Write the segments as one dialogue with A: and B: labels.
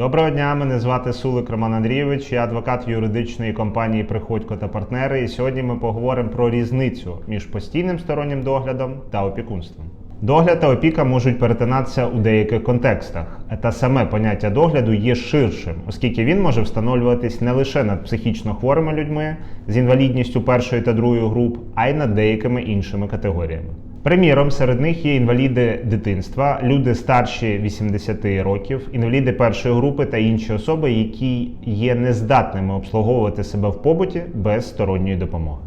A: Доброго дня, мене звати Сулик Роман Андрійович, я адвокат юридичної компанії Приходько та партнери. І сьогодні ми поговоримо про різницю між постійним стороннім доглядом та опікунством. Догляд та опіка можуть перетинатися у деяких контекстах. Та саме поняття догляду є ширшим, оскільки він може встановлюватись не лише над психічно хворими людьми з інвалідністю першої та другої груп, а й над деякими іншими категоріями. Приміром, серед них є інваліди дитинства, люди старші 80 років, інваліди першої групи та інші особи, які є нездатними обслуговувати себе в побуті без сторонньої допомоги.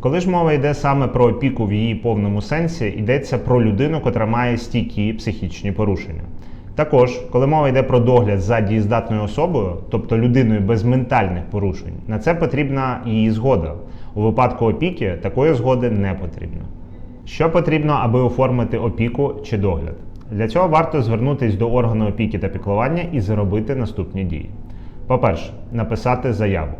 A: Коли ж мова йде саме про опіку в її повному сенсі, йдеться про людину, котра має стійкі психічні порушення. Також, коли мова йде про догляд за дієздатною особою, тобто людиною без ментальних порушень, на це потрібна її згода. У випадку опіки такої згоди не потрібно. Що потрібно, аби оформити опіку чи догляд? Для цього варто звернутися до органу опіки та піклування і зробити наступні дії. По-перше, написати заяву.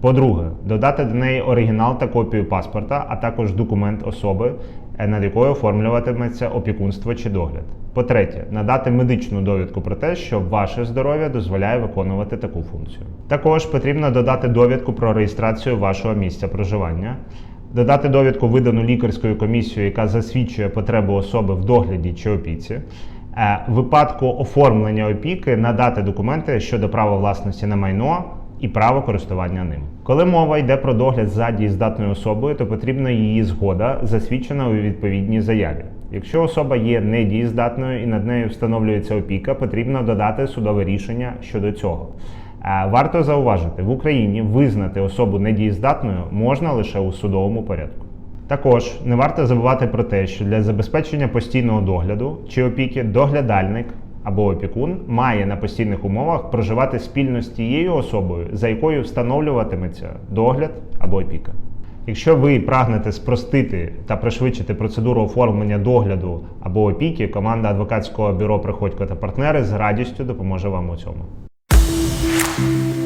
A: По-друге, додати до неї оригінал та копію паспорта, а також документ особи, над якою оформлюватиметься опікунство чи догляд. По-третє, надати медичну довідку про те, що ваше здоров'я дозволяє виконувати таку функцію. Також потрібно додати довідку про реєстрацію вашого місця проживання, додати довідку, видану лікарською комісією, яка засвідчує потребу особи в догляді чи опіці. Е, В випадку оформлення опіки надати документи щодо права власності на майно і право користування ним. Коли мова йде про догляд за дієздатною особою, то потрібна її згода, засвідчена у відповідній заяві. Якщо особа є недієздатною і над нею встановлюється опіка, потрібно додати судове рішення щодо цього. Варто зауважити, в Україні визнати особу недієздатною можна лише у судовому порядку. Також не варто забувати про те, що для забезпечення постійного догляду чи опіки доглядальник або опікун має на постійних умовах проживати спільно з тією особою, за якою встановлюватиметься догляд або опіка. Якщо ви прагнете спростити та пришвидшити процедуру оформлення догляду або опіки, команда адвокатського бюро Приходько та партнери з радістю допоможе вам у цьому. you